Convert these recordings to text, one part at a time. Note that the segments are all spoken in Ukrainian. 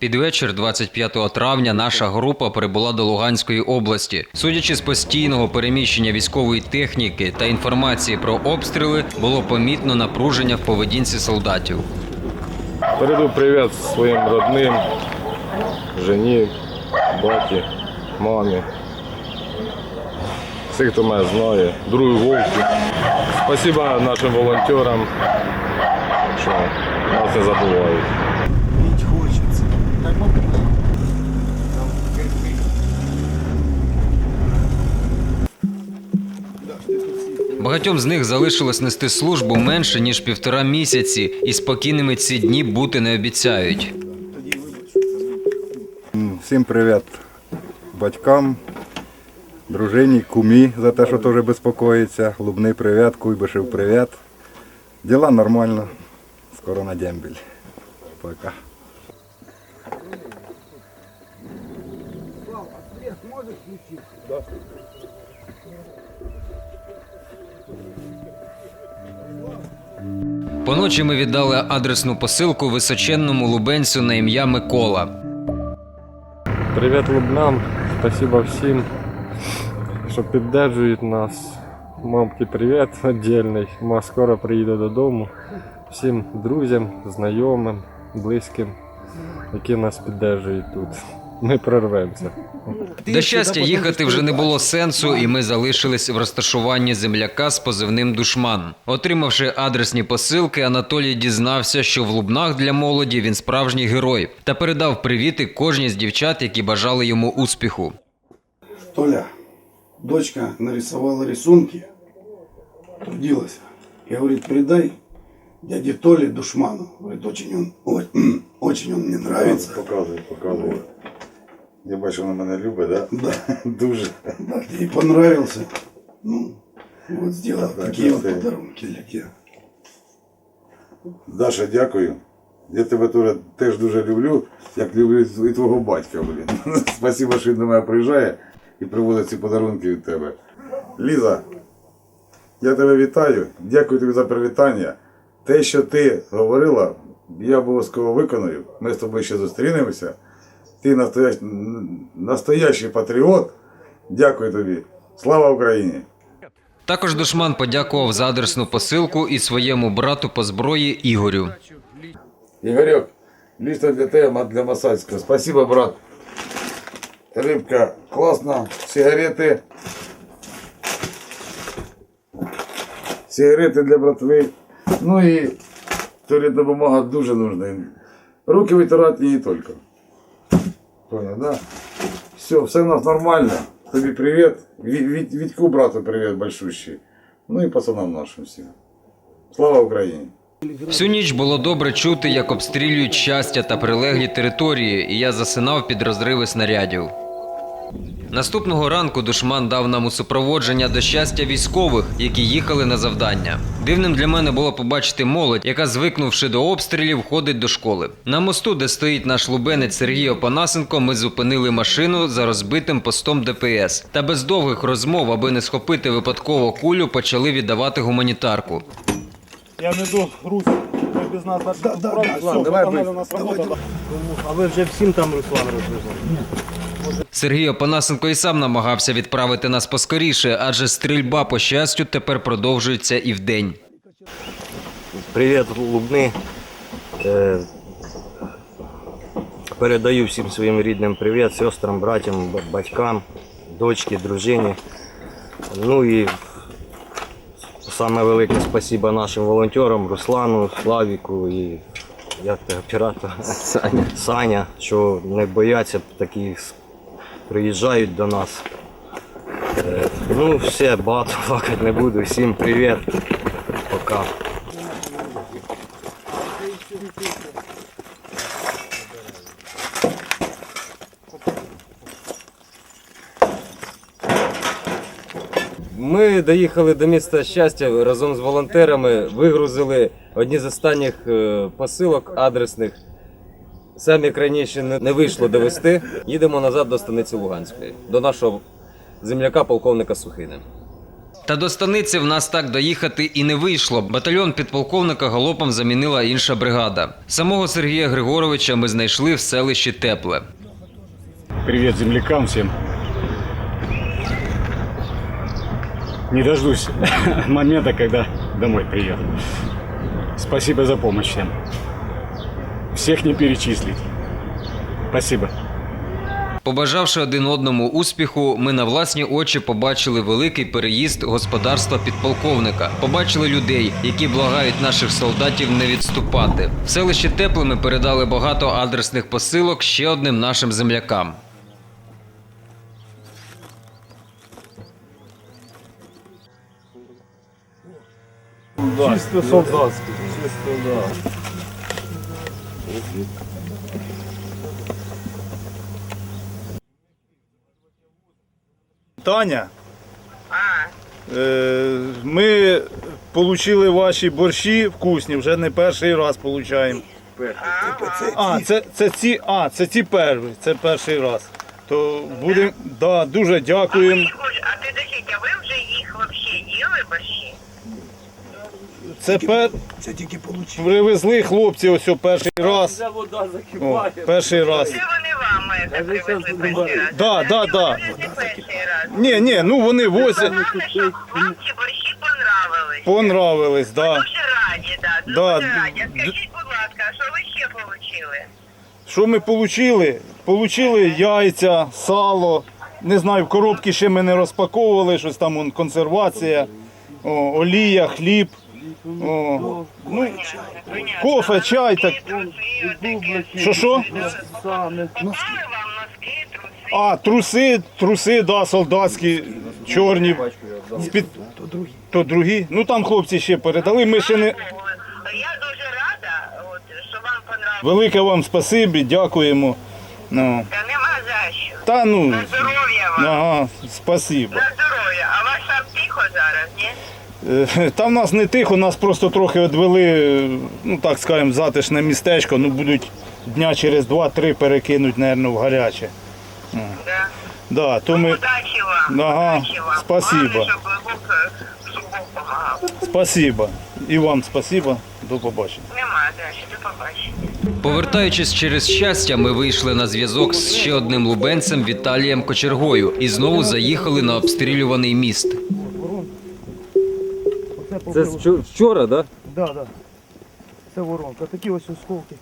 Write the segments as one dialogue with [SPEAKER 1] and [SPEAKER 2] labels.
[SPEAKER 1] Під вечір 25 травня наша група прибула до Луганської області. Судячи з постійного переміщення військової техніки та інформації про обстріли, було помітно напруження в поведінці солдатів.
[SPEAKER 2] Переду привіт своїм родним, жені, баті, мамі. Всіх, хто мене знає, другу вовку. Спасибо нашим волонтерам, що нас не забувають.
[SPEAKER 1] Багатьом з них залишилось нести службу менше ніж півтора місяці, і спокійними ці дні бути не обіцяють.
[SPEAKER 3] Всім привіт батькам, дружині, кумі за те, що теж безпокоїться. Лубний привіт, Куйбишев привіт. Діла нормально. Скоро на дембель. Пока.
[SPEAKER 1] Поночі ми віддали адресну посилку височенному лубенцю на ім'я Микола.
[SPEAKER 2] Привіт Лубнам, спасибо всім, що піддержують нас. Мамки, привіт віддільний. Ма скоро приїде додому. Всім друзям, знайомим, близьким, які нас піддержують тут. Ми прорвемося.
[SPEAKER 1] До щастя, їхати вже не було сенсу, і ми залишились в розташуванні земляка з позивним душман. Отримавши адресні посилки, Анатолій дізнався, що в Лубнах для молоді він справжній герой, та передав привіти кожній з дівчат, які бажали йому успіху.
[SPEAKER 4] Толя, дочка нарисовала рисунки, трудилась. И говорит, передай дяде Толе душману. Говорит, очень он, очень он мне нравится.
[SPEAKER 5] Показуй, показуй. Я бачу, вона мене любить, да?
[SPEAKER 4] Да,
[SPEAKER 5] Дуже.
[SPEAKER 4] да, ей понравился. Ну, вот сделал
[SPEAKER 5] Да,
[SPEAKER 4] такие вот подарунки для тебя.
[SPEAKER 5] Даша, дякую. Я тебе теж, теж дуже люблю, як люблю і твого батька, блін. Спасибо, що він до мене приїжджає і привозить ці подарунки від тебе. Ліза, я тебе вітаю. Дякую тобі за привітання. Те, що ти говорила, я обов'язково виконую. Ми з тобою ще зустрінемося. Ти настоящ... настоящий патріот. Дякую тобі. Слава Україні!
[SPEAKER 1] Також душман подякував за адресну посилку і своєму брату по зброї Ігорю.
[SPEAKER 5] Ігорьок, лично для тебе, для Масальського. Спасибо, брат. Рибка класна, сигарети. Сигарети для братви. Ну і туалетна бумага дуже нужна. Руки витирати не тільки. Понял, да? Все, все у нас нормально. Тобі привіт. Від, брату привіт большущий. Ну і пацанам нашим всім. Слава Україні!
[SPEAKER 1] Всю ніч було добре чути, як обстрілюють щастя та прилеглі території, і я засинав під розриви снарядів. Наступного ранку душман дав нам у супроводження до щастя військових, які їхали на завдання. Дивним для мене було побачити молодь, яка, звикнувши до обстрілів, ходить до школи. На мосту, де стоїть наш лубенець Сергій Опанасенко, ми зупинили машину за розбитим постом ДПС. Та без довгих розмов, аби не схопити випадково кулю, почали віддавати гуманітарку.
[SPEAKER 6] Я не до Русь, ви без нас
[SPEAKER 4] Да, да, да, все,
[SPEAKER 6] давай
[SPEAKER 4] давай, давай, давай.
[SPEAKER 6] А ви вже всім там Руслан розвезли?
[SPEAKER 1] Сергій Опанасенко і сам намагався відправити нас поскоріше, адже стрільба по щастю тепер продовжується і вдень.
[SPEAKER 7] Привіт, Лубни. Е, Передаю всім своїм рідним привіт, сестрам, братям, батькам, дочці, дружині. Ну і саме велике спасибо нашим волонтерам, Руслану, Славіку і як те, оператор Саня. Саня, що не бояться такі с- приїжджають до нас. Е, Ну, все, багато плакати не буду. Всім привіт. Пока.
[SPEAKER 8] Ми доїхали до міста щастя разом з волонтерами, вигрузили одні з останніх е, посилок адресних. Самі як раніше не вийшло довести. Їдемо назад до станиці Луганської, до нашого земляка полковника Сухини.
[SPEAKER 1] Та до станиці в нас так доїхати і не вийшло. Батальйон підполковника галопом замінила інша бригада. Самого Сергія Григоровича ми знайшли в селищі Тепле.
[SPEAKER 9] Привет землякам всем. Не дождусь момента, когда домой приеду. Спасибо за помощь всем. Всех не перечислить. Спасибо.
[SPEAKER 1] Побажавши один одному успіху, ми на власні очі побачили великий переїзд господарства підполковника. Побачили людей, які благають наших солдатів не відступати. В селищі Тепле ми передали багато адресних посилок ще одним нашим землякам.
[SPEAKER 6] Чисто солдатський. Чисто, да.
[SPEAKER 10] Таня, е, ми отримали ваші борщі вкусні, вже не перший раз отримуємо. А, це, це ці, а, це ці перші, це перший раз. То будемо, да, дуже дякуємо.
[SPEAKER 11] А підождіть, а ви вже їх вообще їли борщі?
[SPEAKER 10] Це пер...
[SPEAKER 4] Це тільки получив.
[SPEAKER 10] привезли хлопці ось о перший раз. О, перший раз.
[SPEAKER 11] Це вони вам це привезли перший раз?
[SPEAKER 10] Да, да, да.
[SPEAKER 11] Це перший раз.
[SPEAKER 10] Ні, ні, ну вони возять,
[SPEAKER 11] що вам ці борщі понравились.
[SPEAKER 10] понравились, да.
[SPEAKER 11] Дуже раді, да, дуже
[SPEAKER 10] Да.
[SPEAKER 11] раді. Скажіть, будь ласка, а що ви ще отримали?
[SPEAKER 10] Що ми отримали? Получили яйця, сало. Не знаю, в коробки ще ми не розпаковували, щось там он, консервація, о, олія, хліб. О, ну, кофе, чай. Так. Що що? А, труси, труси, да, солдатські, чорні. З-під... То другі. Ну там хлопці ще передали. Ми ще не.
[SPEAKER 11] Я дуже рада, от, що вам понравилось.
[SPEAKER 10] Велике вам спасибі, дякуємо. Ну.
[SPEAKER 11] Та нема за що.
[SPEAKER 10] Та ну.
[SPEAKER 11] На здоров'я вам.
[SPEAKER 10] Ага, спасибо.
[SPEAKER 11] На здоров'я. А вас там тихо зараз, ні?
[SPEAKER 10] Е, Та в нас не тихо, нас просто трохи відвели, е, ну так скажемо, затишне містечко. Ну будуть дня через два-три перекинуть, мабуть, в гаряче.
[SPEAKER 11] Да.
[SPEAKER 10] Да, то ми...
[SPEAKER 11] Удачі вам.
[SPEAKER 10] Ага,
[SPEAKER 11] Удачі вам.
[SPEAKER 10] спасибо.
[SPEAKER 11] Е.
[SPEAKER 10] Спасибо. І вам спасибо. До побачення.
[SPEAKER 11] Нема за. До побачення.
[SPEAKER 1] Повертаючись через щастя, ми вийшли на зв'язок з ще одним лубенцем Віталієм Кочергою і знову заїхали на обстрілюваний міст.
[SPEAKER 8] Це з вчо- вчора, да?
[SPEAKER 6] Да, да. Це воронка. Такі ось осколки.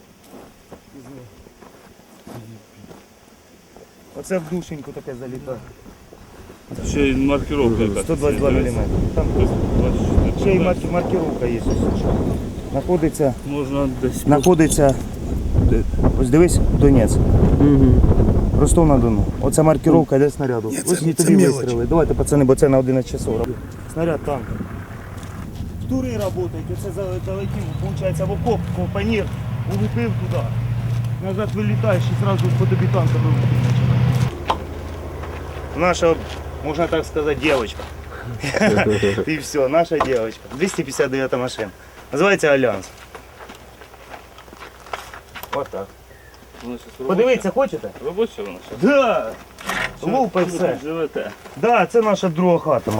[SPEAKER 6] Оце в душеньку таке залітає.
[SPEAKER 9] Ще й маркировка
[SPEAKER 6] 122 мм. Там ще й марки- маркировка є. ось. Знаходиться,
[SPEAKER 9] Можна десь
[SPEAKER 6] знаходиться, е, ось дивись, Донець. Ростов на Дону. Оце маркировка йде снаряду. Ось і тобі вистріли. Давайте, пацани, бо це на 11 часов. Снаряд танк. Тури працюють, оце за- залетів, виходить, в окоп, компанір, улупив туди. Назад вилітаєш і одразу по тобі танком вилетить. Наша, можна так сказати, дівчинка. І все, наша дівчинка. 259 машина. Називається Альянс. Отак. Подивіться, хочете?
[SPEAKER 9] робоча вона ще.
[SPEAKER 6] Да. Лупай все.
[SPEAKER 9] Живете.
[SPEAKER 6] Да, це наша друга хата.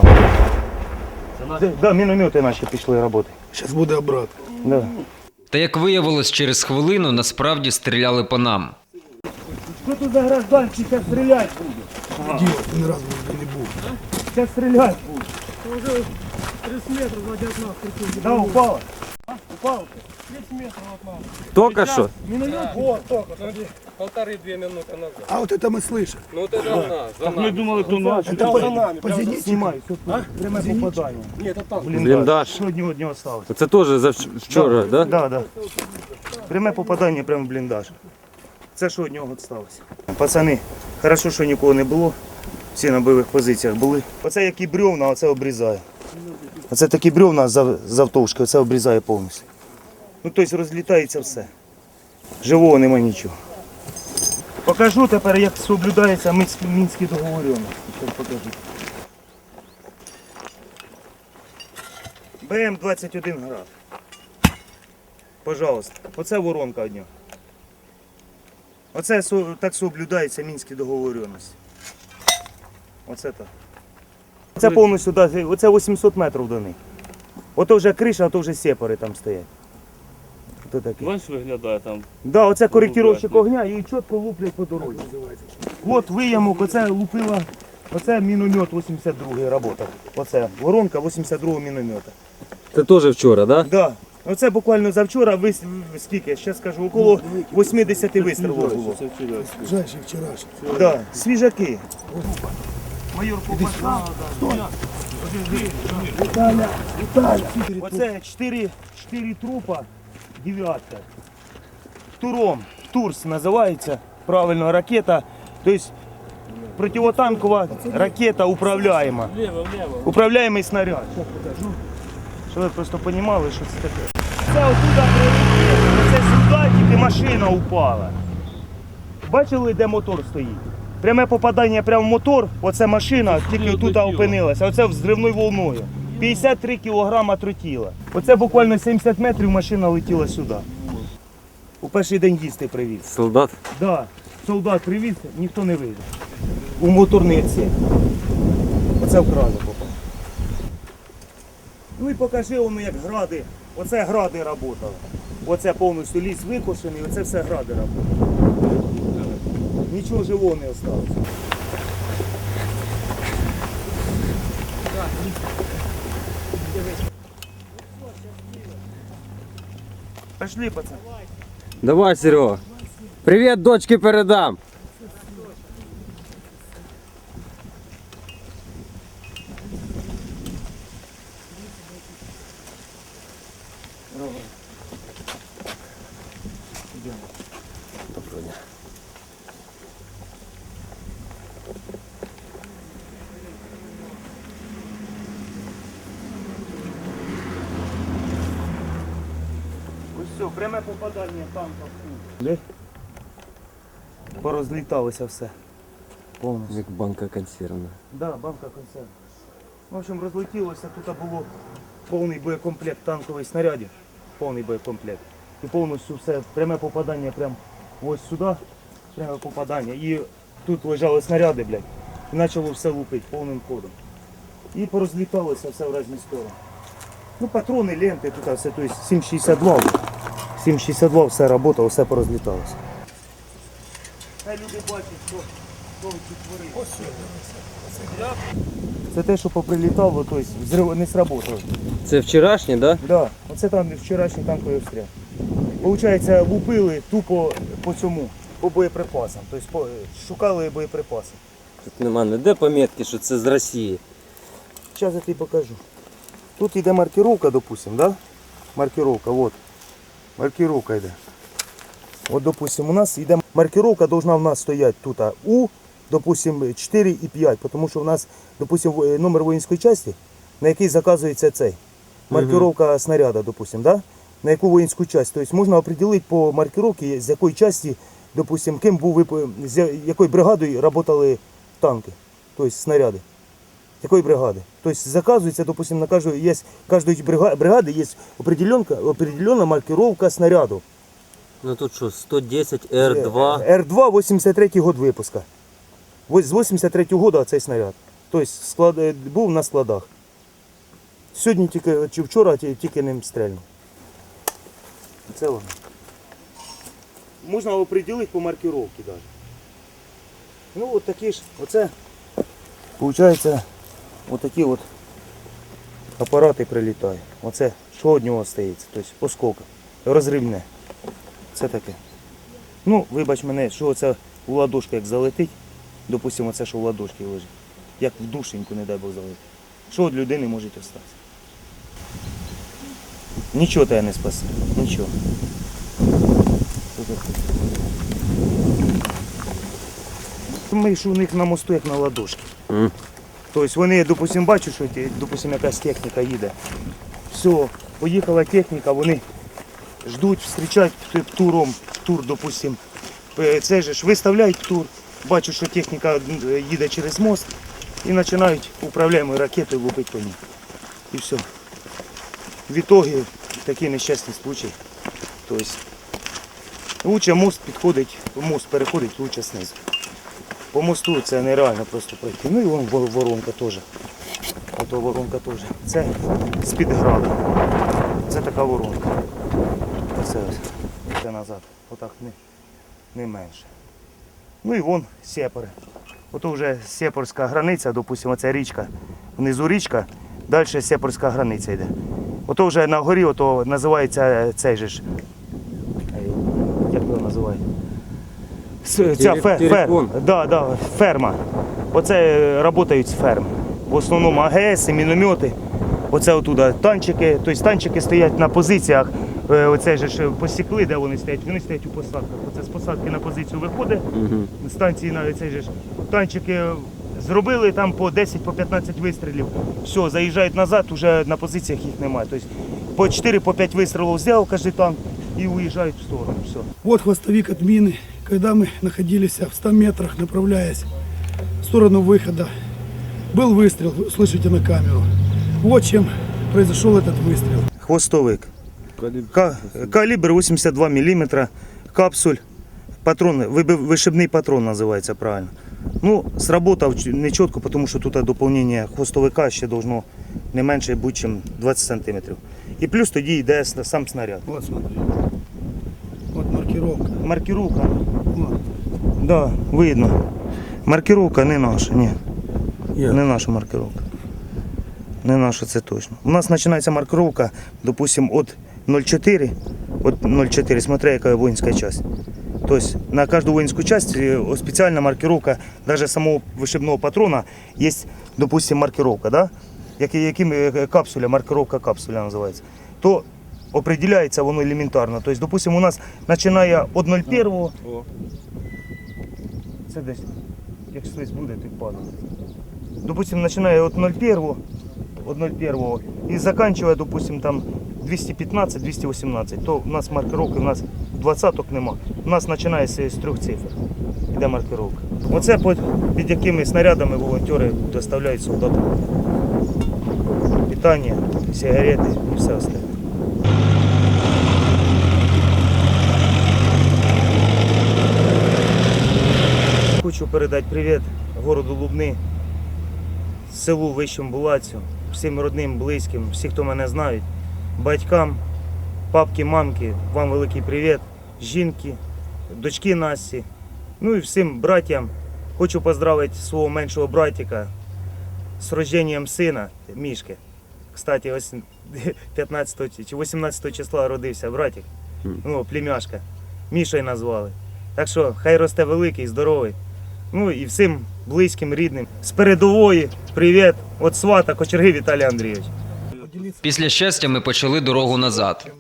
[SPEAKER 6] Да, міномети наші пішли роботи.
[SPEAKER 4] Зараз буде обрат.
[SPEAKER 6] Да.
[SPEAKER 1] Та як виявилось через хвилину, насправді стріляли по нам.
[SPEAKER 6] Що тут за гражданці зараз стріляти буде?
[SPEAKER 4] Діло, ти не раз не був.
[SPEAKER 6] Зараз стріляти буде. Вже 30 метрів від нас. Да, упало. А? 30 метрів від нас.
[SPEAKER 8] Тільки що?
[SPEAKER 6] Міномет? О, тільки.
[SPEAKER 8] Полтори-дві назад.
[SPEAKER 4] А от це ми слышали.
[SPEAKER 8] Ну це за нас, за
[SPEAKER 9] Ми думали, то наші.
[SPEAKER 6] Це по нами. По все тут. Пряме попадання. Ні, це там.
[SPEAKER 8] Бліндаж.
[SPEAKER 6] Що одного дня осталось?
[SPEAKER 8] Це теж за вч- вчора, да?
[SPEAKER 6] Да, да. Пряме попадання прямо в бліндаж. Це що від нього сталося. Пацани, хорошо, що нікого не було. Всі на бойових позиціях були. Оце які бревна, оце обрізає. Оце такі бревна зав- завтовшки, оце обрізає повністю. Ну тобто розлітається все. Живого нема нічого. Покажу тепер, як соблюдається мінські, договоренності. Покажу. БМ-21 град. Пожалуйста. Оце воронка одня. Оце так соблюдаються мінські договоренності. Оце так. Це повністю, оце 800 метрів до них. Ото вже криша, а то вже сепари там стоять. Ото таке.
[SPEAKER 9] Бачиш, виглядає там.
[SPEAKER 6] Да, оце коректировщик огня і чітко луплять по дорозі. От виямок, оце лупила, оце міномет 82-й робота. Оце воронка 82-го міномета.
[SPEAKER 8] Це теж вчора, так? Да?
[SPEAKER 6] Да. Оце буквально завчора, вис... скільки, ще скажу, около 80 вистрілів було.
[SPEAKER 9] Це вчора.
[SPEAKER 4] Вчорашній.
[SPEAKER 6] Да, свіжаки. Майор Ковбаса. Оце 4, 4 трупа, дев'ятка. Туром, Турс називається, правильно, ракета. Тобто противотанкова ракета управляема. Управляємий снаряд. Щоб ви просто розуміли, що це таке. Це отуда прилетіло, це сюди тільки машина упала. Бачили, де мотор стоїть? Пряме попадання прямо в мотор, оце машина тільки тут опинилася, оце взривною волною. 53 кілограма тротіла. Оце буквально 70 метрів машина летіла сюди. У перший день їсти привіз.
[SPEAKER 8] Солдат.
[SPEAKER 6] Да, солдат привіз, ніхто не вийде. У моторний цех. Оце вкрали попав. Ну і покажи воно, як гради. Оце гради працювали. Оце повністю ліс викошений, оце все гради працювали. Нічого живого не залишилося. Пошли, пацан.
[SPEAKER 8] Давай, Серега. Привіт, дочки передам.
[SPEAKER 6] Ось все, пряме попадання танка. Порозліталося все. Повністю.
[SPEAKER 8] Як банка консервна.
[SPEAKER 6] Да, банка консерв. В общем, розлетілося, тут було повний боєкомплект танкових снарядів. Повний боєкомплект. І повністю все, пряме попадання прямо ось сюди, пряме попадання. І тут лежали снаряди, блядь. І почало все лупити повним ходом. І порозліталося все в різні сторони. Ну, патрони, ленти, тут все, тобто 7,62. 7,62 все працювало, все порозліталося. Хай люди бачать, що. Це те, що поприлітало, тобто не сработало.
[SPEAKER 8] Це вчорашнє, так? Да?
[SPEAKER 6] Да, оце там вчорашній танковий обстріл. Получається, лупили тупо по цьому, по боєприпасам. Тобто шукали боєприпаси.
[SPEAKER 8] Тут нема ніде помітки, що це з Росії.
[SPEAKER 6] Зараз я тобі покажу. Тут йде маркировка, допустим, да? Маркировка, вот. Маркировка йде. От, допустим, у нас йде маркировка, должна в нас стояти тут У, допустим, 4 і 5, тому що у нас, допустим, е, номер воїнської частини, на який заказується цей. Маркировка снаряда, допустим, да? на яку воїнську часть. Тобто можна определити по маркировці, з якої часті, допустим, ким був з якою бригадою працювали танки, тобто снаряди. Якої бригади? Тобто заказується, допустим, на кожної є кожної брига- бригади є определенка, определенна маркировка снаряду.
[SPEAKER 8] Ну тут що, 110 Р2.
[SPEAKER 6] Р2 83 год випуска. Ось З 83 года цей снаряд. Тобто склад, е, був на складах. Сьогодні тільки, чи вчора тільки ним стрельнув. Це воно. Можна определити по маркировці навіть. Ну от такі ж, оце, виходить, отакі от апарати прилітають. Оце, що від нього стається, тобто осколка, розривне. Це таке. Ну, вибач мене, що це у ладошку як залетить, допустимо, це що у ладошці лежить. Як в душеньку, не дай Бог залетить. Що від людини може остатися? Нічого тебе не спасе. Нічого. Ми ж у них на мосту як на ладошки. Тобто вони, допустимо, бачать, що допустимо, якась техніка їде. Все, поїхала техніка, вони ждуть, зустрічають туром, тур, допустим. Е, Це ж виставляють тур, бачать, що техніка їде через мост і починають управляємою ракетою лупити по ній. І все. В ітогі такий нещасний случай. Тобто, лучше мост підходить, мост переходить лучше знизу. По мосту це нереально просто пройти. Ну і вон воронка теж. то воронка теж. Це з-під граду. Це така воронка. Оце ось. Це назад. Отак не, не менше. Ну і вон сепари. Ото вже сепарська границя, допустимо, це річка. Внизу річка, далі сепарська границя йде. Ото вже на горі ото називається цей же ж. е, Як його називають? С- Ця фе, фер, да, да, ферма. Оце працюють з ферм. В основному АГС, міномети. Оце отуда танчики, тобто танчики стоять на позиціях. Е, Оце ж посікли, де вони стоять. Вони стоять у посадках. Оце з посадки на позицію виходить. Станції на цей же ж танчики зробили там по 10 по 15 вистрілів. Все, заїжджають назад, вже на позиціях їх немає. Тобто по 4 по 5 вистрілів взяв кожен танк і уїжджають в сторону. Все.
[SPEAKER 4] Вот хвостовик от мины. Когда мы находились в 100 метрах, направляясь в сторону выхода, был выстрел, вы слышите на камеру. Вот чем произошел этот выстрел.
[SPEAKER 6] Хвостовик. Ка- Калібр 82 мм, капсуль, патрон, виби- вишибний патрон називається правильно. Ну, сработав ч- не чітко, тому що тут доповнення хвостовика ще должно не менше бути, ніж 20 см. І плюс тоді йде с- сам снаряд.
[SPEAKER 4] Вот смотри. Вот маркировка.
[SPEAKER 6] Маркіровка,
[SPEAKER 4] Вот.
[SPEAKER 6] да, видно. Маркіровка не наша, ні.
[SPEAKER 4] Я.
[SPEAKER 6] Не наша маркировка. Не наша, це точно. У нас починається маркировка, допустим, від 0,4, от 0,4, смотря яка воїнська часть. Тобто на кожну воїнську часть е, спеціальна маркировка, навіть самого вишибного патрона є, допустим, маркировка, да? Як, яким е, капсуля, маркировка капсуля називається. То определяється воно елементарно. Тобто, допустим, у нас починає від 0,1, це десь, як щось буде, ти падає. Допустим, починає від 0,1, від 0,1 і закінчує, допустим, там 215-218, то у нас маркировки, у нас двадцяток нема. У нас починається з трьох цифр. Іде маркировка. Оце під, під якими снарядами волонтери доставляють солдатам. Питання, сигарети і все остальне. Хочу передати привіт городу Лубни, селу Вищому Булацю, всім родним, близьким, всі, хто мене знають, батькам, папки, мамки, вам великий привіт, жінки, дочки Насті, ну і всім братям. Хочу поздравити свого меншого братика з рожденням сина Мішки. Кстати, ось 15 чи 18 числа родився братик, ну, племяшка. Мішою назвали. Так що хай росте великий, здоровий. Ну і всім близьким, рідним. З передової привіт від свата Кочерги Віталій Андрійович.
[SPEAKER 1] Після щастя ми почали дорогу назад.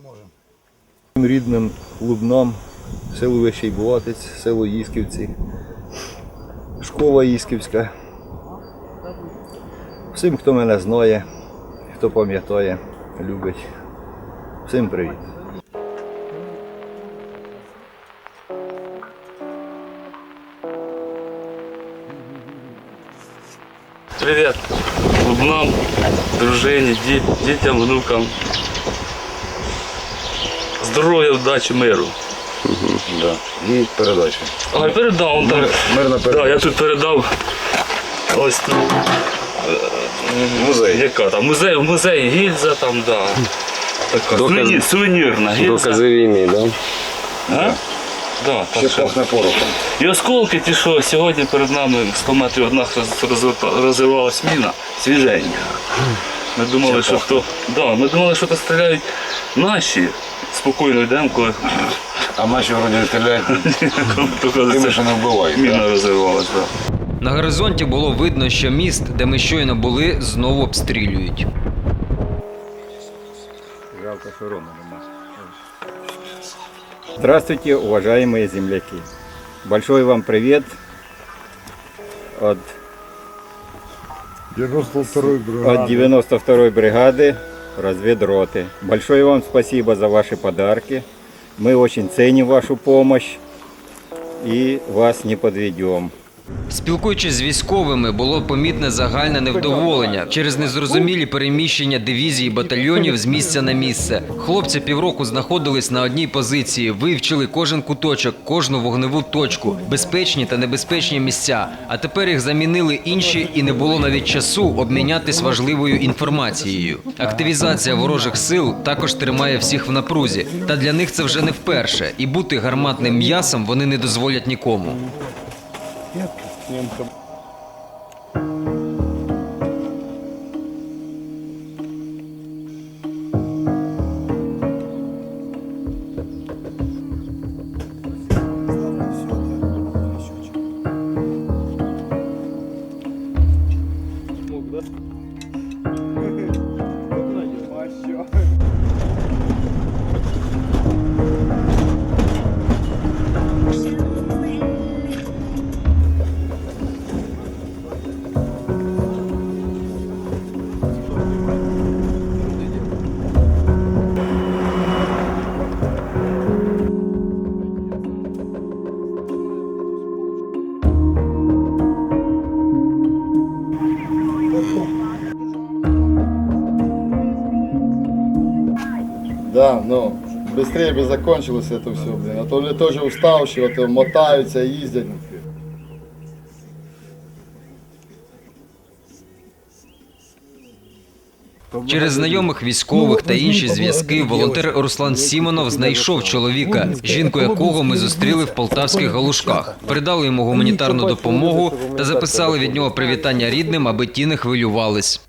[SPEAKER 3] рідним Лубнам, село Вищий Булатець, село Їсківці, школа Їсківська. Всім, хто мене знає, хто пам'ятає, любить. Всім привіт.
[SPEAKER 9] Привіт клубнам, дружині, дітям, внукам. Здоров'я, вдачі, миру.
[SPEAKER 5] Да. І передачі.
[SPEAKER 9] Ой, передав он так.
[SPEAKER 5] Мирна
[SPEAKER 9] Да, я тут передав. Ось тут.
[SPEAKER 5] Музей.
[SPEAKER 9] Яка там? Музей, в музеї гільза там, да. Така сувенір, сувенірна гільза.
[SPEAKER 2] війни, да?
[SPEAKER 9] А? Да, так що.
[SPEAKER 5] порохом.
[SPEAKER 9] І осколки ті, що сьогодні перед нами 100 метрів одна розірвалась міна, свіженька. Ми думали, що то. Да, ми думали, що то стріляють наші. Спокійно йдемо, коли
[SPEAKER 5] А наші вроді стріляють тими, що не вбивають.
[SPEAKER 9] міна розірвалась. Да.
[SPEAKER 1] На горизонті було видно, що міст, де ми щойно були, знову обстрілюють.
[SPEAKER 3] Жалко, что Рома нема. Здравствуйте, уважаемые земляки. Большой вам привет от,
[SPEAKER 5] 92-й
[SPEAKER 3] от 92-й бригады разведроты. Большое вам спасибо за ваши подарки. Мы очень ценим вашу помощь и вас не подведем.
[SPEAKER 1] Спілкуючись з військовими, було помітне загальне невдоволення через незрозумілі переміщення дивізій і батальйонів з місця на місце. Хлопці півроку знаходились на одній позиції, вивчили кожен куточок, кожну вогневу точку, безпечні та небезпечні місця. А тепер їх замінили інші, і не було навіть часу обмінятись важливою інформацією. Активізація ворожих сил також тримає всіх в напрузі. Та для них це вже не вперше, і бути гарматним м'ясом вони не дозволять нікому як німцям.
[SPEAKER 12] Да, ну, быстрее бы закончилось это все, блин. А то ли тоже уставшие, вот мотаются, ездят.
[SPEAKER 1] Через знайомих військових та інші зв'язки волонтер Руслан Сімонов знайшов чоловіка, жінку якого ми зустріли в полтавських галушках. Передали йому гуманітарну допомогу та записали від нього привітання рідним, аби ті не хвилювались.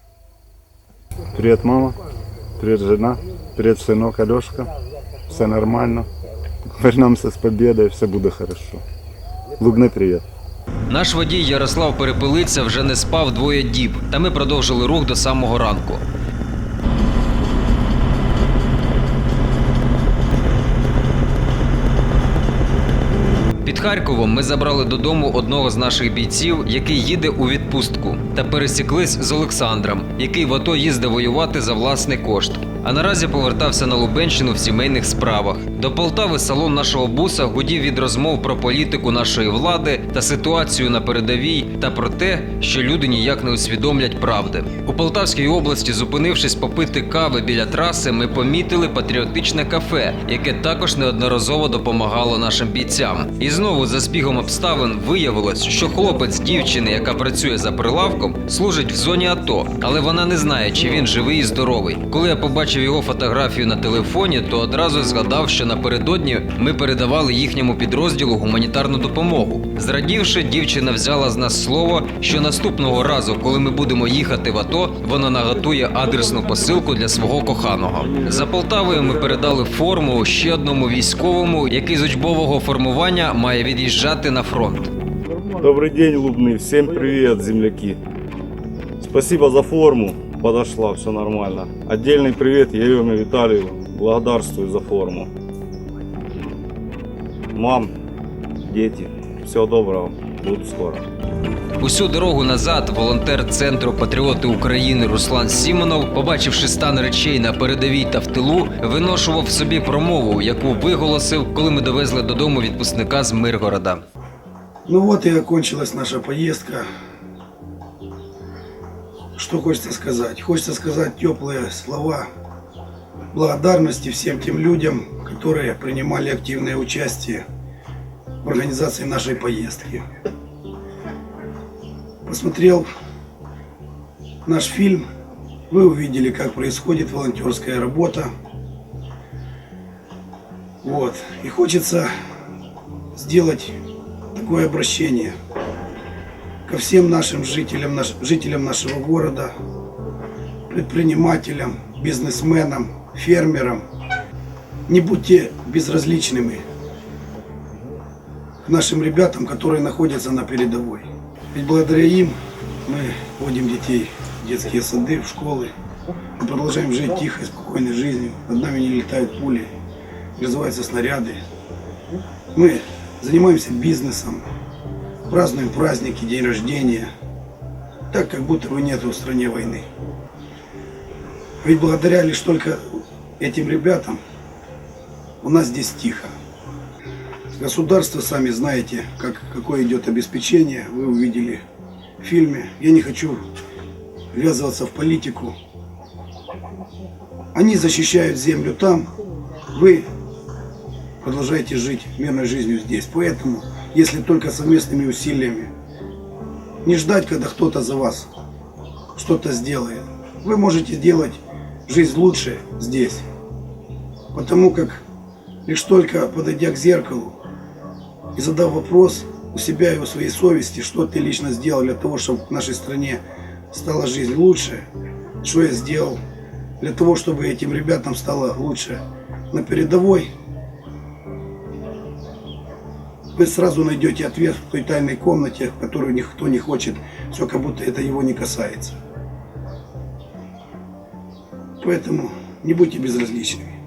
[SPEAKER 3] Привіт, мама. Привіт, жена. Привіт, синок Альошка. Все нормально. Вернемося з победою, все буде хорошо. Лубни, привіт.
[SPEAKER 1] Наш водій Ярослав Перепелиця вже не спав двоє діб, та ми продовжили рух до самого ранку. Під Харковом ми забрали додому одного з наших бійців, який їде у відпустку, та пересіклись з Олександром, який в АТО їздив воювати за власний кошт. А наразі повертався на Лубенщину в сімейних справах. До Полтави салон нашого буса гудів від розмов про політику нашої влади та ситуацію на передовій, та про те, що люди ніяк не усвідомлять правди. У Полтавській області, зупинившись попити кави біля траси, ми помітили патріотичне кафе, яке також неодноразово допомагало нашим бійцям. І знову за збігом обставин виявилось, що хлопець дівчини, яка працює за прилавком, служить в зоні АТО, але вона не знає, чи він живий і здоровий. Коли я побачив його фотографію на телефоні, то одразу згадав, що напередодні ми передавали їхньому підрозділу гуманітарну допомогу. Зрадівши, дівчина взяла з нас слово, що наступного разу, коли ми будемо їхати в АТО, вона наготує адресну посилку для свого коханого. За Полтавою ми передали форму ще одному військовому, який з учбового формування має від'їжджати на фронт.
[SPEAKER 10] Добрый день, Лубны. Всем привет, земляки. Спасибо за форму. Подошла, все нормально. Отдельный привет Ереме Виталию. Благодарствую за форму. Мам, дети, всего доброго. Буду скоро.
[SPEAKER 1] Усю дорогу назад волонтер центру Патріоти України Руслан Сімонов, побачивши стан речей на передовій та в тилу, виношував собі промову, яку виголосив, коли ми довезли додому відпускника з Миргорода.
[SPEAKER 4] Ну вот и окончилась наша поездка. Что хочется сказать? Хочется сказать теплые слова благодарности всем тем людям, которые принимали активное участие в организации нашей поездки. Посмотрел наш фильм, вы увидели, как происходит волонтерская работа. Вот. И хочется сделать такое обращение ко всем нашим жителям, наш- жителям нашего города, предпринимателям, бизнесменам, фермерам. Не будьте безразличными к нашим ребятам, которые находятся на передовой. Ведь благодаря им мы водим детей в детские сады, в школы. Мы продолжаем жить тихой, спокойной жизнью. Над нами не летают пули, не разрываются снаряды. Мы занимаемся бизнесом, празднуем праздники, день рождения, так, как будто бы нету в стране войны. Ведь благодаря лишь только этим ребятам у нас здесь тихо. Государство, сами знаете, как, какое идет обеспечение, вы увидели в фильме. Я не хочу ввязываться в политику. Они защищают землю там, вы продолжаете жить мирной жизнью здесь. Поэтому, если только совместными усилиями, не ждать, когда кто-то за вас что-то сделает. Вы можете сделать жизнь лучше здесь. Потому как лишь только подойдя к зеркалу и задав вопрос у себя и у своей совести, что ты лично сделал для того, чтобы в нашей стране стала жизнь лучше, что я сделал для того, чтобы этим ребятам стало лучше на передовой, вы сразу найдете ответ в той тайной комнате, в которую никто не хочет, все как будто это его не касается. Поэтому не будьте безразличными.